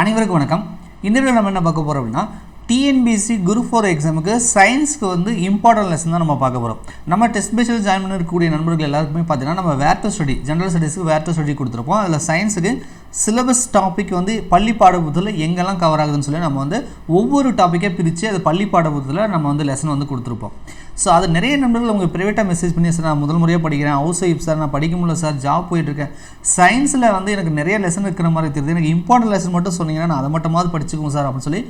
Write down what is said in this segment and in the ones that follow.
அனைவருக்கும் வணக்கம். இந்த வீடியோ நம்ம என்ன பார்க்க போகிறோம் அப்படின்னா டிஎன்பிசி குரு ஃபோர் எக்ஸாமுக்கு சயின்ஸ்க்கு வந்து இம்பார்ட்டன்ட் லெசன் தான் நம்ம பார்க்க போகிறோம் நம்ம டெஸ்ட் பேஸில் ஜாயின் பண்ணிருக்கக்கூடிய நண்பர்கள் எல்லாருக்குமே பார்த்தீங்கன்னா நம்ம வேர் டு ஸ்டடி ஜென்ரல் ஸ்டடீஸ்க்கு வேர் டு ஸ்டடி கொடுத்துருப்போம். அதில் சயின்ஸுக்கு சிலபஸ் டாபிக் வந்து பள்ளி பாடப்புத்தத்தில் எங்கெல்லாம் கவர் ஆகுதுன்னு சொல்லி நம்ம வந்து ஒவ்வொரு டாப்பிக்கை பிரித்து அது பள்ளி பாடப்புத்தத்தில் நம்ம வந்து லெசன் வந்து கொடுத்துருப்போம். ஸோ அது நிறைய நண்பர்கள் உங்கள் ப்ரைவேட்டாக மெசேஜ் பண்ணி சார் நான் முதல் முறையாக படிக்கிறேன். ஹவுஸ் ஒய்ஃப் சார் நான் படிக்க முடியல சார் ஜாப் போயிட்டுருக்கேன். சயின்ஸில் வந்து எனக்கு நிறைய லெசன் இருக்கிற மாதிரி தெரியுது. எனக்கு இம்பார்ட்டன்ட் லெசன் மட்டும் சொன்னீங்கன்னா நான் அதை மட்டுமாவது படிச்சுக்குவோம் சார் அப்படின்னு சொல்லி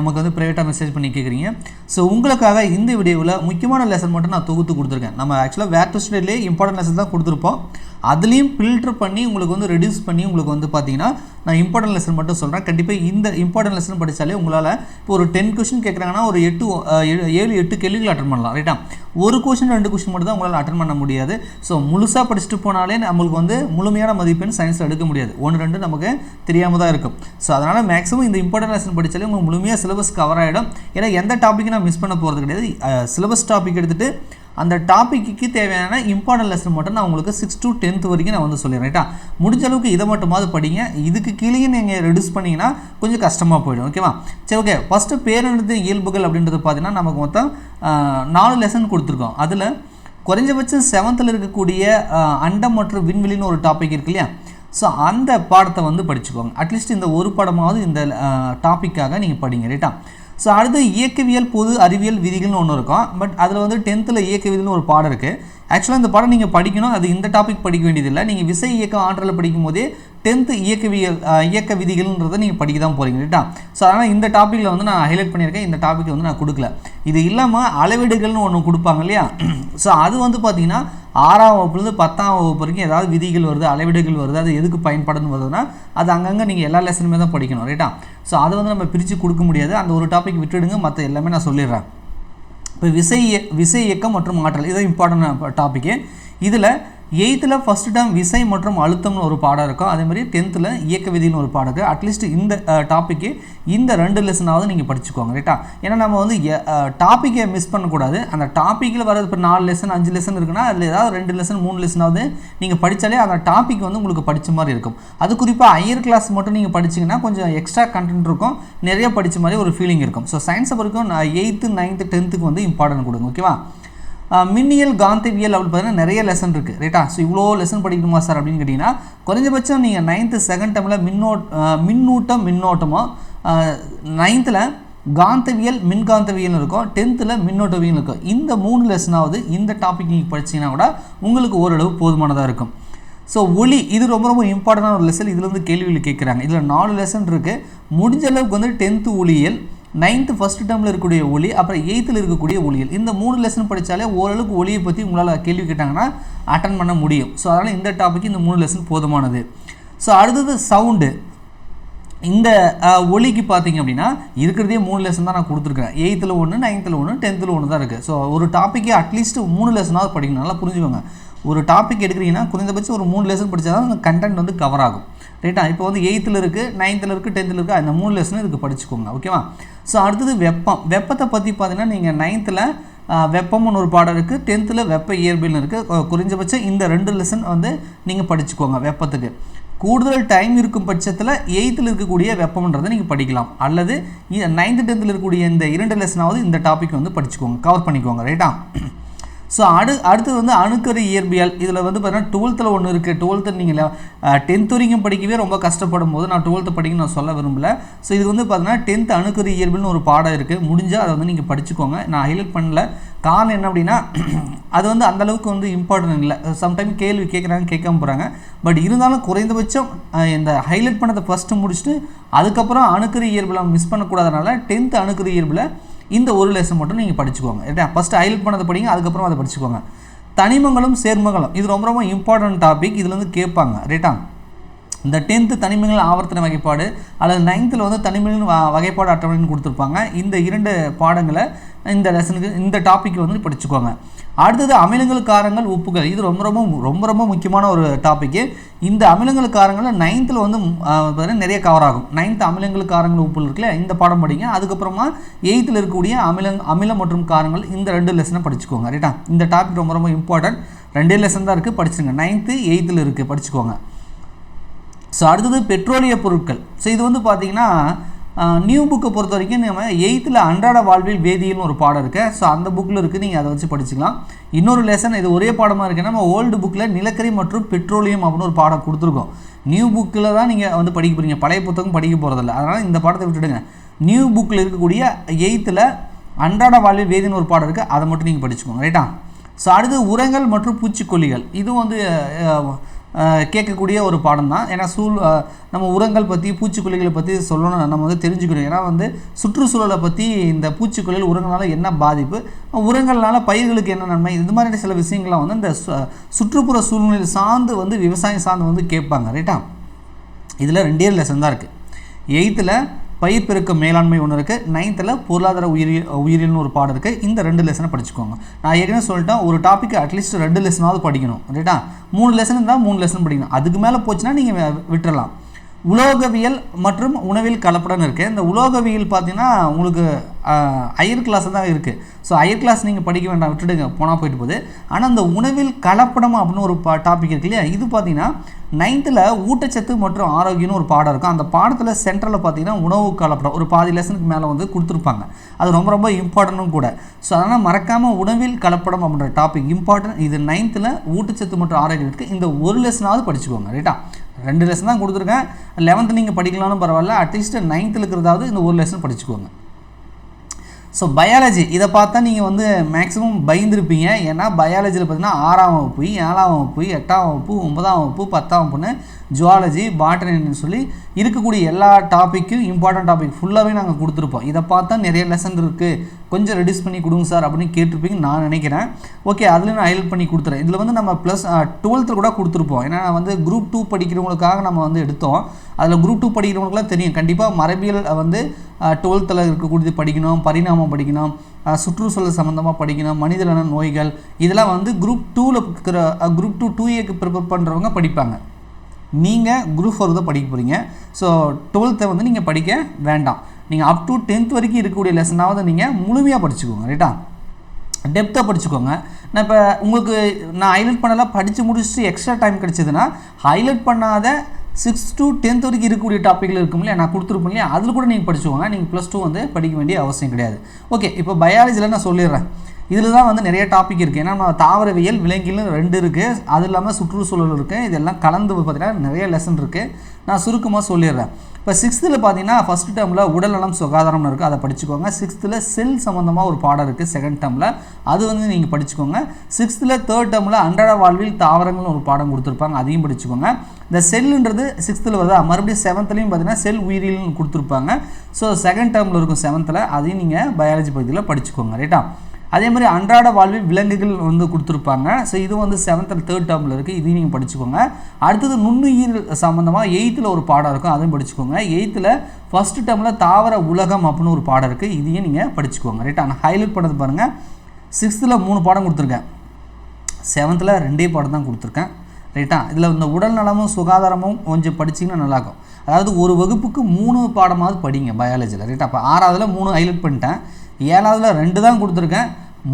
நமக்கு வந்து ப்ரைவேட்டாக மெசேஜ் பண்ணி கேட்குறீங்க ஸோ உங்களுக்காக இந்த வீடியோவில் முக்கியமான லெசன் மட்டும் நான் தொகுத்து கொடுத்துருக்கேன். நம்ம ஆக்சுவலாக வேர் டு ஸ்டேட்லேயே இம்பார்ட்டன்ட் லெசன் தான் கொடுத்துருப்போம். அதுலேயும் ஃபில்டர் பண்ணி உங்களுக்கு வந்து ரெடியூஸ் பண்ணி உங்களுக்கு வந்து பார்த்தீங்கன்னா நான் இம்பார்ட்டன்ட் லெசன் மட்டும் சொல்கிறேன் கண்டிப்பாக இந்த இம்பார்ட்டன்ட் லெசன் படித்தாலே உங்களால் இப்போ ஒரு டென் கொஷின் கேட்குறாங்கன்னா ஒரு எட்டு ஏழு ஏழு எட்டு கேள்விகள் அட்டன் பண்ணலாம் ரைட்டா ஒரு கொஷின் ரெண்டு கொஷின் மட்டும் தான் உங்களால் அட்டன் பண்ண முடியாது. ஸோ முழுசாக படிச்சுட்டு போனாலே நம்மளுக்கு வந்து முழுமையான மதிப்பெண் சயின்ஸில் எடுக்க முடியாது. ஒன்று ரெண்டு நமக்கு தெரியாமல் தான் இருக்கும். ஸோ அதனால் மேக்ஸிமம் இந்த இம்பார்ட்டன்ட் லெசன் படித்தாலே உங்களுக்கு முழுமையாக சிலபஸ் கவர் ஆகிடும் ஏன்னா எந்த டாப்பிக்கும் நான் மிஸ் பண்ண போகிறது கிடையாது. சிலபஸ் டாபிக் எடுத்துகிட்டு அந்த டாப்பிக்கு தேவையான இம்பார்ட்டன்ட் லெசன் மட்டும் நான் உங்களுக்கு சிக்ஸ் டு டென்த் வரைக்கும் நான் வந்து சொல்லிடுறேன் ரைட்டா முடிஞ்ச அளவுக்கு இதை மட்டுமாவது படிங்க. இதுக்கு கீழேயே நீங்கள் ரெடியூஸ் பண்ணிங்கன்னா கொஞ்சம் கஷ்டமாக போயிடும் ஓகேவா சரி ஓகே ஃபஸ்ட்டு பேரெழுத்து இயல்புகள் அப்படின்றது பார்த்தீங்கன்னா நமக்கு மொத்தம் நாலு லெசன் கொடுத்துருக்கோம். அதில் குறைஞ்சபட்சம் செவன்த்தில் இருக்கக்கூடிய அண்டம் மற்றும் விண்வெளின்னு ஒரு டாபிக் இருக்கு இல்லையா? ஸோ அந்த பாடத்தை வந்து படிச்சுக்கோங்க. அட்லீஸ்ட் இந்த ஒரு பாடமாவது இந்த டாப்பிக்காக நீங்கள் படிங்க ரைட்டா ஸோ அடுத்து இயக்கவியல் பொது அறிவியல் விதிகள்னு ஒன்று இருக்கும். பட் அதில் வந்து டென்த்தில் இயக்கவியல்னு ஒரு பாடம் இருக்குது ஆக்சுவலாக இந்த பாடம் நீங்கள் படிக்கணும். அது இந்த டாபிக் படிக்க வேண்டியதில்லை. நீங்கள் விசை இயக்க ஆற்றலை படிக்கும் போதே டென்த்து இயக்கவியல் இயக்க விதிகள்ன்றதை நீங்கள் படிக்க தான் போகிறீங்க ரைட்டா ஸோ அதனால் இந்த டாப்பிக்கில் வந்து நான் ஹைலைட் பண்ணியிருக்கேன். இந்த டாபிக் வந்து நான் கொடுக்கல. இது இல்லாமல் அளவீடுகள்னு ஒன்று கொடுப்பாங்க இல்லையா? ஸோ அது வந்து பார்த்திங்கன்னா ஆறாம் வகுப்புலேருந்து பத்தாம் வகுப்பு வரைக்கும் ஏதாவது விதிகள் வருது அளவீடுகள் வருது அது எதுக்கு பயன்படுன்னு வருதுன்னா அது அங்கங்கே நீங்கள் எல்லா லெசனுமே தான் படிக்கணும் ரைட்டா ஸோ அதை வந்து நம்ம பிரித்து கொடுக்க முடியாது. அந்த ஒரு டாபிக் விட்டுடுங்க மற்ற எல்லாமே நான் சொல்லிடுறேன். இப்போ விசை விசை இயக்கம் மற்றும் ஆற்றல் இது இம்பார்ட்டன்ட் டாப்பிக்கு இதில் எயித்தில் ஃபஸ்ட்டு டேம் விசை மற்றும் அழுத்தம்னு ஒரு பாடம் இருக்கும். அதே மாதிரி டென்த்தில் இயக்க விதின்னு ஒரு பாடம் இருக்குது அட்லீஸ்ட் இந்த டாப்பிக்கு இந்த ரெண்டு லெசனாவது நீங்கள் படிச்சுக்கோங்க ரைட்டா ஏன்னா நம்ம வந்து டாப்பிக்கை மிஸ் பண்ணக்கூடாது. அந்த டாப்பிக்கில் வரது இப்போ நாலு லெசன் அஞ்சு லெசன் இருக்குன்னா அதில் ஏதாவது ரெண்டு லெசன் மூணு லெசனாவது நீங்கள் படித்தாலே அந்த டாபிக் வந்து உங்களுக்கு படித்த மாதிரி இருக்கும். அது குறிப்பாக ஹையர் கிளாஸ் மட்டும் நீங்கள் படிச்சீங்கன்னா கொஞ்சம் எக்ஸ்ட்ரா கண்டென்ட் இருக்கும். நிறைய படித்த மாதிரி ஒரு ஃபீலிங் இருக்கும். ஸோ சயின்ஸை நான் எயித்து நைன்த்து டென்த்துக்கு வந்து இம்பார்ட்டன்ட் கொடுங்க ஓகேவா மின்னியல் காந்தவியல் அப்படின்னு பார்த்தீங்கன்னா நிறைய லெசன் இருக்குது ரைட்டா ஸோ இவ்வளோ லெசன் படிக்கணுமா சார் அப்படின்னு கேட்டிங்கன்னா குறைஞ்சபட்சம் நீங்கள் நைன்த்து செகண்ட் டேர்மில் மின்னோட் மின்னூட்டம் மின்னோட்டமோ நைன்த்தில் காந்தவியல் மின்காந்தவியல் இருக்கும் டென்த்தில் மின்னோட்டவியல் இருக்கும். இந்த மூணு லெசனாவது இந்த டாபிக் நீங்கள் படிச்சீங்கன்னா கூட உங்களுக்கு ஓரளவு போதுமானதாக இருக்கும். ஸோ ஒளி இது ரொம்ப ரொம்ப இம்பார்ட்டண்டான ஒரு லெசன் இதில் வந்து கேள்விகள் கேட்குறாங்க இதில் நாலு லெசன் இருக்குது முடிஞ்ச அளவுக்கு வந்து டென்த்து ஒளியல் நைன்த்து ஃபஸ்ட் டேர்மில் இருக்கக்கூடிய ஒளி அப்புறம் எயித்தில் இருக்கக்கூடிய ஒளியல் இந்த மூணு லெசன் படித்தாலே ஓரளவுக்கு ஒளியை பற்றி உங்களால் கேள்வி கேட்டாங்கன்னா அட்டன் பண்ண முடியும். ஸோ அதனால் இந்த டாபிக் இந்த மூணு லெசன் போதுமானது. ஸோ அடுத்தது சவுண்டு இந்த ஒளிக்கு ஒலிக்கு பார்த்தீங்க அப்படின்னா இருக்கிறதே மூணு லெசன் தான் நான் கொடுத்துருக்கேன் எயித்தில் ஒன்று நைன்த்தில் ஒன்று டென்த்தில் ஒன்று தான் இருக்குது ஸோ ஒரு டாப்பிக்கே அட்லீஸ்ட் மூணு லெசனாவது படிக்கணும். நல்லா புரிஞ்சுக்கோங்க. ஒரு டாபிக் எடுக்கிறீங்கன்னா குறைந்தபட்சம் ஒரு மூணு லெசன் படித்தா தான் அந்த கண்டென்ட் வந்து கவர் ஆகும். ரைட்டா இப்போ வந்து எயித்தில் இருக்குது நைன்த்தில் இருக்குது டென்த்தில் இருக்குது அந்த மூணு லெசனும் இதுக்கு படிச்சுக்கோங்க ஓகேவா ஸோ அடுத்தது வெப்பம். வெப்பத்தை பற்றி பார்த்தீங்கன்னா நீங்கள் நைன்த்தில் வெப்பம்னு ஒரு பாடம் இருக்குது டென்த்தில் வெப்ப இயற்பியல்னு இருக்குது குறைஞ்சபட்சம் இந்த ரெண்டு லெசன் வந்து நீங்கள் படிச்சுக்கோங்க வெப்பத்துக்கு. கூடுதல் டைம் இருக்கும் பட்சத்தில் எயித்தில் இருக்கக்கூடிய வெப்பம்ன்றதை நீங்கள் படிக்கலாம். அல்லது நைன்த்து டென்த்தில் இருக்கக்கூடிய இந்த இரண்டு லெசனாவது இந்த டாபிக் வந்து படிச்சுக்கோங்க கவர் பண்ணிக்கோங்க ரைட்டா ஸோ அடு அடுத்து வந்து அணுக்கரு இயற்பியல். இதில் வந்து பார்த்தீங்கன்னா டுவெல்த்தில் ஒன்று இருக்குது டுவெல்த்து நீங்கள் டென்த் வரைக்கும் படிக்கவே ரொம்ப கஷ்டப்படும் போது நான் டுவெல்த்து படிக்க நான் சொல்ல விரும்பல. ஸோ இது வந்து பார்த்தீங்கன்னா டென்த் அணுக்கரு இயற்பியல்னு ஒரு பாடம் இருக்குது முடிஞ்சால் அதை வந்து நீங்கள் படிச்சுக்கோங்க. நான் ஹைலைட் பண்ணல. காரணம் என்ன அப்படின்னா அது வந்து அந்த அளவுக்கு வந்து இம்பார்ட்டன்ட் இல்லை. சம்டைம் கேள்வி கேட்குறாங்க கேட்காம போகிறாங்க பட் இருந்தாலும் குறைந்தபட்சம் இந்த ஹைலைட் பண்ணதை ஃபஸ்ட்டு முடிச்சுட்டு அதுக்கப்புறம் அணுக்கரு இயற்பியலை மிஸ் பண்ணக்கூடாதனால டென்த் அணுக்கரு இயற்பில் இந்த ஒரு லெசன் மட்டும் நீங்கள் படிச்சுக்கோங்க. ரைட்டா ஃபஸ்ட்டு ஹைலைட் பண்ணதை படிங்க அதுக்கப்புறம் அதை படிச்சுக்கோங்க. தனிமங்களும் சேர்மங்களும் இது ரொம்ப ரொம்ப இம்பார்ட்டன்ட் டாபிக் இதில் வந்து கேட்பாங்க ரைட்டா இந்த டென்த்து தனிமங்கள் ஆவர்த்தன வகைப்பாடு அல்லது நைன்த்தில் வந்து தனிமங்களின் வ வகைப்பாடு அட்டவணைன்னு கொடுத்துருப்பாங்க. இந்த இரண்டு பாடங்களை இந்த லெசனுக்கு இந்த டாப்பிக் வந்து படிச்சுக்கோங்க. அடுத்தது அமிலங்கள் காரங்கள் உப்புகள். இது ரொம்ப ரொம்ப ரொம்ப ரொம்ப முக்கியமான ஒரு டாப்பிக்கு இந்த அமிலங்கள் காரங்கள் நைன்த்தில் வந்து பார்த்தீங்கன்னா நிறைய கவர் ஆகும். நைன்த் அமிலங்கள் காரங்கள் உப்புகள் இருக்குல்ல இந்த பாடம் படிங்க. அதுக்கப்புறமா எயித்தில் இருக்கக்கூடிய அமிலங் அமிலம் மற்றும் காரங்கள் இந்த ரெண்டு லெசனை படிச்சுக்கோங்க. ரைட்டா இந்த டாபிக் ரொம்ப ரொம்ப இம்பார்ட்டன்ட் ரெண்டே லெசன் தான் இருக்குது படிச்சுங்க நைன்த்து எயித்தில் இருக்குது படிச்சுக்கோங்க. ஸோ அடுத்தது பெட்ரோலிய பொருட்கள். ஸோ இது வந்து பார்த்தீங்கன்னா நியூ புக்கை பொறுத்த வரைக்கும் நம்ம எயித்தில் அன்றாட வாழ்வில் வேதியியல்னு ஒரு பாடம் இருக்குது ஸோ அந்த புக்கில் இருக்குது நீங்கள் அதை வச்சு படிச்சுக்கலாம். இன்னொரு லெசன் இது ஒரே பாடமாக இருக்குன்னா நம்ம ஓல்டு புக்கில் நிலக்கரி மற்றும் பெட்ரோலியம் அப்படின்னு ஒரு பாடம் கொடுத்துருக்கோம். நியூ புக்கில் தான் நீங்கள் வந்து படிக்க போகிறீங்க பழைய புத்தகம் படிக்க போகிறதில்ல அதனால் இந்த பாடத்தை விட்டுடுங்க. நியூ புக்கில் இருக்கக்கூடிய எயித்தில் அன்றாட வாழ்வில் வேதின்னு ஒரு பாடம் இருக்குது அதை மட்டும் நீங்கள் படிச்சுக்கோங்க. ரைட்டா ஸோ அடுத்து உரங்கள் மற்றும் பூச்சிக்கொல்லிகள். இதுவும் வந்து கேட்கக்கூடிய ஒரு பாடம் தான் ஏன்னா சூழ் நம்ம உரங்கள் பற்றி பூச்சிக்கொல்லிகளை பற்றி சொல்லணும் நம்ம வந்து தெரிஞ்சுக்கணும். ஏன்னா வந்து சுற்றுச்சூழலை பற்றி இந்த பூச்சிக்கொல்லிகள் உரங்களால் என்ன பாதிப்பு? உரங்கள்னால பயிர்களுக்கு என்ன நன்மை? இது மாதிரி சில விஷயங்கள்லாம் வந்து இந்த சு- சுற்றுப்புற சூழ்நிலை சார்ந்து வந்து விவசாயம் சார்ந்து வந்து கேட்பாங்க. ரைட்டா? இதில் ரெண்டே லெசன் தான் இருக்குது எயித்தில் பயிர் பெருக்க மேலாண்மை ஒன்று இருக்குது நைன்த்தில் பொருளாதார உயிரியல் உயிரியல்னு ஒரு பாடம் இருக்குது இந்த ரெண்டு லெசனை படிச்சுக்கோங்க. நான் ஏற்கனவே சொல்லிட்டேன் ஒரு டாப்பிக்கு அட்லீஸ்ட் ரெண்டு லெசனாவது படிக்கணும். ரைட்டா மூணு லெசன் இருந்தால் மூணு லெசன் படிக்கணும். அதுக்கு மேலே போச்சுன்னா நீங்கள் விட்டுறலாம். உலோகவியல் மற்றும் உணவில் கலப்படம்னு இருக்குது இந்த உலோகவியல் பார்த்தீங்கன்னா உங்களுக்கு ஹையர் கிளாஸ் தான் இருக்குது ஸோ ஹையர் கிளாஸ் நீங்கள் படிக்க வேண்டாம் விட்டுடுங்க. போனால் போயிட்டு போகுது. ஆனால் இந்த உணவில் கலப்படம் அப்படின்னு ஒரு டாபிக் இருக்கு இல்லையா? இது பார்த்தீங்கன்னா நைன்த்தில் ஊட்டச்சத்து மற்றும் ஆரோக்கியம்னு ஒரு பாடம் இருக்கும். அந்த பாடத்தில் சென்ட்ரலில் பார்த்தீங்கன்னா உணவு கலப்படம். ஒரு பாதி லெசனுக்கு மேலே வந்து கொடுத்துருப்பாங்க. அது ரொம்ப ரொம்ப இம்பார்ட்டன்ட்டும் கூட. ஸோ அதனால் மறக்காமல் உணவில் கலப்படம் அப்படின்ற டாபிக் இம்பார்ட்டன்ட் இது நைன்த்தில் ஊட்டச்சத்து மற்றும் ஆரோக்கியம் இருக்குது இந்த ஒரு லெசனாவது படிச்சுக்கோங்க. ரைட்டா ரெண்டு லெசன் தான் கொடுத்துருக்கேன். லெவன்த்து நீங்கள் படிக்கலாம்னு பரவாயில்ல. அட்லீஸ்ட் நைன்த்தில் இருக்கிறதாவது இந்த ஒரு லெசன் படிச்சுக்கோங்க. ஸோ பயாலஜி இதை பார்த்தா நீங்கள் வந்து மேக்ஸிமம் பயந்துருப்பீங்க. ஏன்னா பயாலஜியில் பார்த்தீங்கன்னா ஆறாம் வகுப்பு ஏழாம் வகுப்பு எட்டாம் வகுப்பு ஒன்பதாம் வகுப்பு பத்தாம் வகுப்புன்னு ஜுவாலஜி பாட்டனின்னு சொல்லி இருக்கக்கூடிய எல்லா டாப்பிக்கும் இம்பார்ட்டன்ட் டாபிக் ஃபுல்லாகவே நாங்கள் கொடுத்துருப்போம். இதை பார்த்தா நிறைய லெசன் இருக்குது கொஞ்சம் ரெடியூஸ் பண்ணி கொடுங்க சார் அப்படின்னு கேட்டிருப்பீங்க நான் நினைக்கிறேன். ஓகே அதில் நான் ஹெல்ப் பண்ணி கொடுத்துறேன். இதில் வந்து நம்ம ப்ளஸ் டுவெல்த்தில் கூட கொடுத்துருப்போம். ஏன்னா வந்து குரூப் டூ படிக்கிறவங்களுக்காக நம்ம வந்து எடுத்தோம். அதில் குரூப் டூ படிக்கிறவங்களுக்குலாம் தெரியும். கண்டிப்பாக மரபியல் வந்து டுவெல்த்தில் இருக்கக்கூடியது படிக்கணும் பரிணாமம் படிக்கணும் சுற்றுச்சூழல் சம்மந்தமாக படிக்கணும் மனிதநல நோய்கள் இதெல்லாம் வந்து குரூப் டூவில் இருக்கிற குரூப் டூ டூ ஏக்கு ப்ரிப்பேர் பண்ணுறவங்க படிப்பாங்க. நீங்கள் குரூப் ஃபோர் தான் படிக்க போகிறீங்க ஸோ டுவெல்த்தை வந்து நீங்கள் படிக்க வேண்டாம். நீங்கள் அப் டு டென்த் வரைக்கும் இருக்கக்கூடிய லெசனாவது நீங்கள் முழுமையாக படிச்சுக்கோங்க ரைட்டா டெப்த்தாக படிச்சுக்கோங்க. நான் இப்போ உங்களுக்கு நான் ஹைலைட் பண்ணலாம் படித்து முடிச்சுட்டு எக்ஸ்ட்ரா டைம் கிடச்சிதுன்னா ஹைலைட் பண்ணாத சிக்ஸ் டு டென்த் வரைக்கும் இருக்கக்கூடிய டாப்பிக்கில் இருக்கும் இல்லையா? நான் கொடுத்துருப்பேன் இல்லையா? அதில் கூட நீங்கள் படிச்சுக்கோங்க. நீங்கள் ப்ளஸ் டூ வந்து படிக்க வேண்டிய அவசியம் கிடையாது. ஓகே இப்போ பயாலஜியில் நான் சொல்லிடுறேன். இதில் தான் வந்து நிறைய டாபிக் இருக்குது ஏன்னா நம்ம தாவரவியல் விலங்கிலும் ரெண்டு இருக்குது அது இல்லாமல் சுற்றுச்சூழல் இருக்குது இதெல்லாம் கலந்து பார்த்தீங்கன்னா நிறைய லெசன் இருக்குது நான் சுருக்கமாக சொல்லிடுறேன். இப்போ சிக்ஸ்த்தில் பார்த்தீங்கன்னா ஃபஸ்ட் டேர்மில் உடல்நலம் சுகாதாரம்னு இருக்குது அதை படிச்சுக்கோங்க. சிக்ஸ்த்தில் செல் சம்மந்தமாக ஒரு பாடம் இருக்குது செகண்ட் டேர்மில் அது வந்து நீங்கள் படிச்சுக்கோங்க. சிக்ஸ்த்தில் தேர்ட் டேர்மில் அன்றாட வாழ்வில் தாவரங்கள்னு ஒரு பாடம் கொடுத்துருப்பாங்க. அதையும் படிச்சுக்கோங்க. இந்த செல்லுன்றது சிக்ஸ்த்தில் வருதா? மறுபடியும் செவன்த்லேயும் பார்த்தீங்கன்னா செல் உயிரியல்னு கொடுத்துருப்பாங்க. ஸோ செகண்ட் டேர்மில் இருக்கும் செவன்த்தில் அதையும் நீங்கள் பயாலஜி பகுதியில் படிச்சுக்கோங்க ரைட்டா அதே மாதிரி அன்றாட வாழ்வில் விலங்குகள் வந்து கொடுத்துருப்பாங்க. ஸோ இது வந்து செவன்த்தில் தேர்ட் டேர்மில் இருக்குது இதையும் நீங்கள் படிச்சுக்கோங்க. அடுத்தது நுண்ணுயிர் சம்மந்தமாக எயித்தில் ஒரு பாடம் இருக்கும். அதையும் படிச்சுக்கோங்க. எயித்தில் ஃபஸ்ட்டு டேர்மில் தாவர உலகம் அப்படின்னு ஒரு பாடம் இருக்குது இதையும் நீங்கள் படிச்சுக்கோங்க ரைட்டா நான் ஹைலைட் பண்ணது பாருங்கள் சிக்ஸ்த்தில் மூணு பாடம் கொடுத்துருக்கேன். செவன்த்தில் ரெண்டே பாடம் தான் கொடுத்துருக்கேன். ரைட்டா? இதில் இந்த உடல் நலமும் சுகாதாரமும் கொஞ்சம் படிச்சிங்கன்னா நல்லாயிருக்கும். அதாவது ஒரு வகுப்புக்கு மூணு பாடமாவது படிங்க பயாலஜியில் ரைட்டா? அப்போ ஆறாவதுல மூணு ஹைலைட் பண்ணிட்டேன். ஏழாவதுல ரெண்டு தான் கொடுத்துருக்கேன்.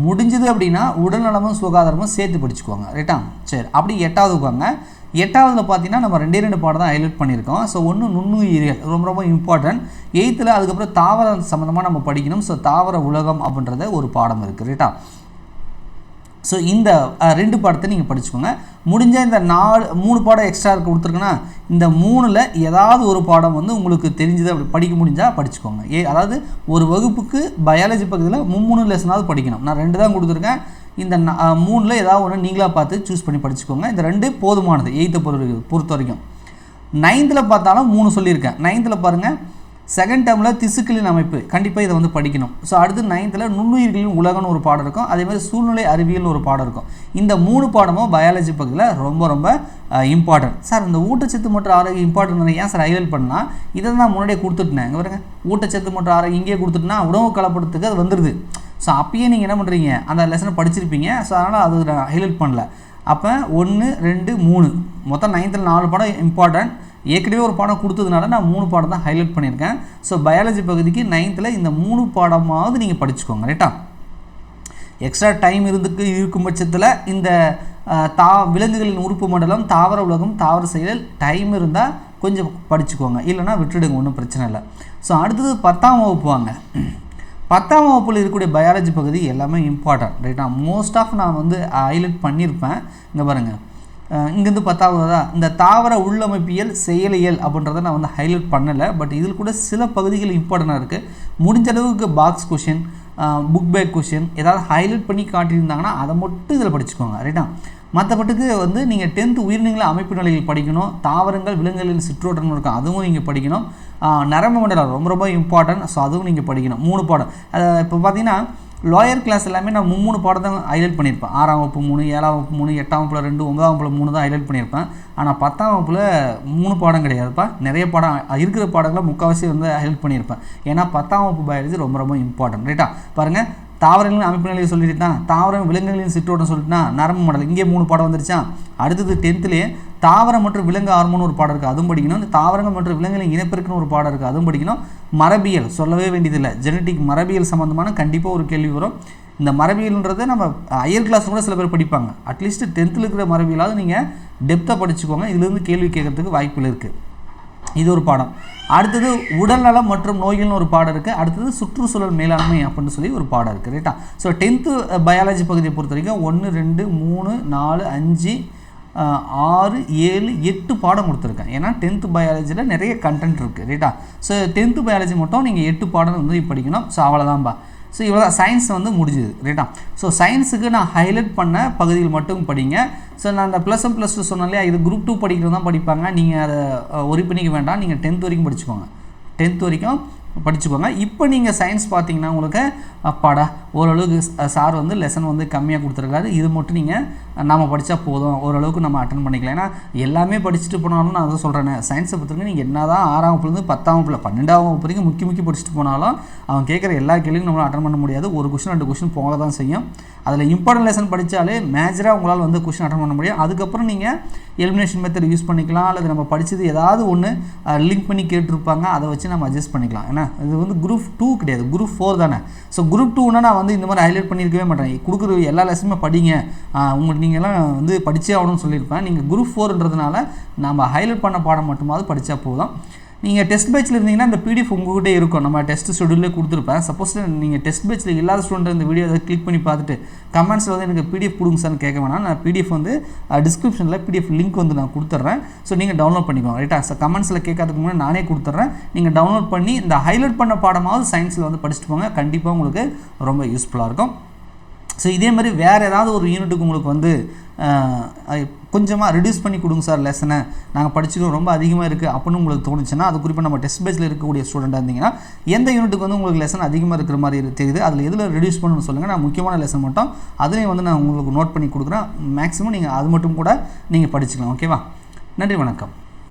முடிஞ்சது அப்படின்னா உடல் நலமும் சுகாதாரமும் சேர்த்து படிச்சுக்குவாங்க ரைட்டா? சரி அப்படி எட்டாவது உட்காங்க எட்டாவதுல பார்த்தீங்கன்னா நம்ம ரெண்டே ரெண்டு பாடம் தான் ஹைலைட் பண்ணியிருக்கோம். ஸோ ஒன்று நுண்ணுயிரியல் ரொம்ப ரொம்ப இம்பார்ட்டன்ட் எயித்தில் அதுக்கப்புறம் தாவரம் சம்மந்தமாக நம்ம படிக்கணும். ஸோ தாவர உலகம் அப்படின்றத ஒரு பாடம் இருக்குது ரைட்டா? ஸோ இந்த ரெண்டு பாடத்தை நீங்கள் படிச்சுக்கோங்க. முடிஞ்ச இந்த நாலு மூணு பாடம் எக்ஸ்ட்ரா கொடுத்துருக்குன்னா இந்த மூணில் ஏதாவது ஒரு பாடம் வந்து உங்களுக்கு தெரிஞ்சது அப்படி படிக்க முடிஞ்சால் படிச்சுக்கோங்க. ஏ அதாவது ஒரு வகுப்புக்கு பயாலஜி பக்கத்தில் மூணு லெசனாவது படிக்கணும். நான் ரெண்டு தான் கொடுத்துருக்கேன். இந்த மூணில் ஏதாவது ஒன்று நீங்களாக பார்த்து சூஸ் பண்ணி படிச்சுக்கோங்க. இந்த ரெண்டு போதுமானது எயித்தை பொறுத்த பொறுத்த வரைக்கும் நைன்த்தில் பார்த்தாலும் மூணு சொல்லியிருக்கேன். நைன்த்தில் பாருங்கள் செகண்ட் டேர்மில் திசுக்களின் அமைப்பு. கண்டிப்பாக இதை வந்து படிக்கணும். ஸோ அடுத்து நைன்த்தில் நுண்ணுயிர்களின் உலகம்னு ஒரு பாடம் இருக்கும். அதேமாதிரி சூழ்நிலை அறிவியல்னு ஒரு பாடம் இருக்கும். இந்த மூணு பாடமும் பயாலஜி பகுதியில் ரொம்ப ரொம்ப இம்பார்ட்டன்ட் சார் இந்த ஊட்டச்சத்து மற்றும் ஆரோக்கியம் இம்பார்ட்டன்ட் ஏன் சார் ஹைலைட் பண்ணால் இதை தான் நான் முன்னாடியே கொடுத்துட்டேன். இங்கே பாருங்க. ஊட்டச்சத்து மற்றும் ஆரோக்கியம் இங்கேயே கொடுத்துட்டுனா உணவு கலப்படத்துக்கு அது வந்துடுது ஸோ அப்பயே நீங்கள் என்ன பண்ணுறீங்க அந்த லெசனை படிச்சிருப்பீங்க. ஸோ அதனால் அது நான் ஹைலைட் பண்ணல. அப்போ ஒன்று ரெண்டு மூணு. மொத்தம் நைன்த்தில் நாலு பாடம் இம்பார்ட்டன்ட் ஏற்கனவே ஒரு பாடம் கொடுத்ததுனால நான் மூணு பாடம் தான் ஹைலைட் பண்ணியிருக்கேன். ஸோ பயாலஜி பகுதிக்கு நைன்த்தில் இந்த மூணு பாடமாவது நீங்கள் படிச்சுக்கோங்க ரைட்டா எக்ஸ்ட்ரா டைம் இருந்துக்கு இருக்கும் பட்சத்தில் இந்த தா விலங்குகளின் உறுப்பு மண்டலம் தாவர உலகம் தாவர செயல் டைம் இருந்தால் கொஞ்சம் படிச்சுக்கோங்க. இல்லைனா விட்டுடுங்க ஒன்றும் பிரச்சனை இல்லை. ஸோ அடுத்தது பத்தாம் வகுப்பு வாங்க. பத்தாம் வகுப்பில் இருக்கக்கூடிய பயாலஜி பகுதி எல்லாமே இம்பார்ட்டன்ட் ரைட்டா மோஸ்ட் ஆஃப் நான் வந்து ஹைலைட் பண்ணியிருப்பேன். இங்கே பாருங்கள் இங்கேருந்து பத்தாவது இந்த தாவர உள்ளமைப்பியல் செயலியல் அப்படின்றத நான் வந்து ஹைலைட் பண்ணலை. பட் இதில் கூட சில பகுதிகள் இம்பார்ட்டண்ட்டாக இருக்குது முடிஞ்ச அளவுக்கு box question book back question ஏதாவது ஹைலைட் பண்ணி காட்டியிருந்தாங்கன்னா அதை மட்டும் இதில் படிச்சுக்கோங்க ரைட்டா மற்றபட்டுக்கு வந்து நீங்கள் டென்த்து உயிரினங்கள அமைப்பு நிலையில் படிக்கணும். தாவரங்கள் விலங்குகளின் சிற்றோட்டங்கள் இருக்கும். அதுவும் நீங்கள் படிக்கணும். நரம்பு மண்டலம் ரொம்ப ரொம்ப இம்பார்ட்டன்ட் ஸோ அதுவும் நீங்கள் படிக்கணும். மூணு பாடம். இப்போ பார்த்தீங்கன்னா லோயர் கிளாஸ் எல்லாமே நான் மூணு பாடம் தான் ஹைலைட் பண்ணியிருப்பேன். ஆறாம் வகுப்பு மூணு ஏழாம் வகுப்பு மூணு எட்டாம் வகுப்பில் ரெண்டு ஒன்பதாம் வகுப்பில் மூணு தான் ஹைலைட் பண்ணியிருப்பேன். ஆனால் பத்தாம் வகுப்பில் மூணு பாடம் கிடையாதுப்பா. நிறைய பாடம் இருக்கிற பாடங்களை முக்கால்வாசி வந்து ஹைலைட் பண்ணியிருப்பேன். ஏன்னா பத்தாம் வகுப்பு பயாலஜி ரொம்ப ரொம்ப இம்பார்ட்டன்ட் ரைட்டா பாருங்கள் தாவரங்களின் அமைப்பு சொல்லிட்டுனா தாவரம் விலங்குகளின் சிற்றோட்டம் சொல்லிட்டுனா நரம்பு மடல். இங்கே மூணு பாடம் வந்துருச்சா? அடுத்தது டென்த்துலேயே தாவரம் மற்றும் விலங்கு ஹார்மோன் ஒரு பாடம் இருக்குது அதுவும் படிக்கணும். இந்த தாவரங்கள் மற்றும் விலங்குகளின் இனப்பெருக்குன்னு ஒரு பாடம் இருக்குது அதுவும் படிக்கணும். மரபியல் சொல்லவே வேண்டியதில்லை. ஜெனட்டிக் மரபியல் சம்மந்தமான கண்டிப்பாக ஒரு கேள்வி வரும். இந்த மரபியல்ன்றதை நம்ம ஹையர் கிளாஸ் கூட சில பேர் படிப்பாங்க. அட்லீஸ்ட் டென்த்தில் இருக்கிற மரபியலாவது நீங்கள் டெப்த்தாக படிச்சுக்கோங்க. இதுலேருந்து கேள்வி கேட்கறதுக்கு வாய்ப்புகள் இருக்குது இது ஒரு பாடம். அடுத்தது உடல்நலம் மற்றும் நோய்கள்னு ஒரு பாடம் இருக்குது அடுத்தது சுற்றுச்சூழல் மேலாண்மை அப்படின்னு சொல்லி ஒரு பாடம் இருக்குது ரைட்டா ஸோ டென்த்து பயாலஜி பகுதியை பொறுத்த வரைக்கும் ஒன்று ரெண்டு மூணு நாலு அஞ்சு ஆறு ஏழு எட்டு பாடம் கொடுத்துருக்கேன். ஏன்னா டென்த்து பயாலஜியில் நிறைய கண்டென்ட் இருக்குது ரைட்டா ஸோ டென்த்து பயாலஜி மட்டும் நீங்கள் எட்டு பாடம் வந்து படிக்கணும். ஸோ அவ்வளோதான்பா ஸோ இவ்வளோ சயின்ஸ் வந்து முடிஞ்சுது ரைட்டா ஸோ சயின்ஸுக்கு நான் ஹைலைட் பண்ண பகுதியில் மட்டும் படிங்க. ஸோ நான் அந்த ப்ளஸ் ஒன் ப்ளஸ் டூ சொன்னாலே இது குரூப் டூ படிக்கிறது தான் படிப்பாங்க. நீங்கள் அதை ஒரி பண்ணிக்க வேண்டாம். நீங்கள் டென்த் வரைக்கும் படிச்சுக்கோங்க. டென்த் வரைக்கும் படிச்சுக்கோங்க. இப்போ நீங்கள் சயின்ஸ் பார்த்தீங்கன்னா உங்களுக்கு அப்பாடா ஓரளவுக்கு சார் வந்து லெசன் வந்து கம்மியாக கொடுத்துருக்காரு. இது மட்டும் நீங்கள் நாம் படித்தா போதும். ஓரளவுக்கு நம்ம அட்டன் பண்ணிக்கலாம். ஏன்னா எல்லாமே படிச்சுட்டு போனாலும் நான் அதை சொல்கிறேன் சயின்ஸை பொறுத்தவரைக்கும் நீங்கள் என்ன தான் ஆறாம் வகுப்புலேருந்து பத்தாம் வகுப்பில் பன்னெண்டாம் வகுப்பு வரைக்கும் முக்கிய முக்கி படிச்சுட்டு போனாலும் அவன் கேட்குற எல்லா கேள்வியும் நம்மளால் அட்டன் பண்ண முடியாது. ஒரு கொஷின் ரெண்டு கொஷின் போக தான் செய்யும். அதில் இம்பார்ட்டன்ட் லெசன் படித்தாலே மேஜராக உங்களால் வந்து கொஷின் அட்டன் பண்ண முடியும். அதுக்கப்புறம் நீங்கள் எலிமினேஷன் மெத்தட் யூஸ் பண்ணிக்கலாம். அல்லது நம்ம படித்தது ஏதாவது ஒன்று லிங்க் பண்ணி கேட்டிருப்பாங்க அதை வச்சு நம்ம அட்ஜஸ்ட் பண்ணிக்கலாம். ஏன்னா இது வந்து குரூப் டூ கிடையாது. குரூப் ஃபோர் தானே. ஸோ குரூப் டூன்னா நான் வந்து இந்த மாதிரி ஹைலைட் பண்ணியிருக்கவே மாட்டேன் கொடுக்குற எல்லா லெசனுமே படிங்க. உங்களுக்கு நீங்கள்லாம் வந்து படித்தே ஆகணும்னு சொல்லியிருப்பேன். நீங்கள் குரூப் ஃபோர்ன்றதுனால நம்ம ஹைலைட் பண்ண பாடம் மட்டுமாவது படித்தா போதும். நீங்கள் டெஸ்ட் பேட்சில் இருந்தீங்கன்னா அந்த பிடிஎஃப் உங்கள்கிட்ட இருக்கும். நம்ம டெஸ்ட் ஷெடியூலே கொடுத்துருப்பேன். சப்போஸ் நீங்கள் டெஸ்ட் பேட்சில் இல்லாத ஸ்டூடெண்ட் இந்த வீடியோ அதை கிளிக் பண்ணி பார்த்துட்டு கமெண்ட்ஸில் வந்து எனக்கு பிடிஎஃப் கொடுங்க சார்னு கேட்க வேணாம். நான் பிடிஎஃப் வந்து டிஸ்கிரிப்ஷனில் பிடிஎஃப் லிங்க் வந்து நான் கொடுத்துட்றேன் ஸோ நீங்கள் டவுன்லோட் பண்ணிக்கோங்க. ரைட்டா ஸோ கமெண்ட்ஸில் கேட்கறதுக்கு முன்னாடி நானே கொடுத்துட்றேன் நீங்கள் டவுன்லோட் பண்ணி இந்த ஹைலைட் பண்ண பாடமாவது சயின்ஸில் வந்து படிச்சுட்டு போங்க. கண்டிப்பாக உங்களுக்கு ரொம்ப யூஸ்ஃபுல்லாக இருக்கும். ஸோ இதே மாதிரி வேறு ஏதாவது ஒரு யூனிட்டுக்கு உங்களுக்கு வந்து கொஞ்சமாக ரிடியூஸ் பண்ணி கொடுங்க சார் லெசனை நாங்கள் படிச்சுக்கிறோம் ரொம்ப அதிகமாக இருக்குது அப்படின்னு உங்களுக்கு தோணுச்சுன்னா அது குறிப்பாக நம்ம டெஸ்ட் பேஸில் இருக்கக்கூடிய ஸ்டூடெண்ட்டாக இருந்தீங்கன்னா எந்த யூனிட்டுக்கு வந்து உங்களுக்கு லெசன் அதிகமாக இருக்கிற மாதிரி தெரியுது அதில் எதில் ரிடியூஸ் பண்ணணும்னு சொல்லுங்கள் நான் முக்கியமான லெசன் மட்டும் அதுலேயும் வந்து நான் உங்களுக்கு நோட் பண்ணி கொடுக்குறேன். மேக்ஸிமம் நீங்கள் அது மட்டும் கூட நீங்கள் படிச்சுக்கலாம் ஓகேவா நன்றி வணக்கம்.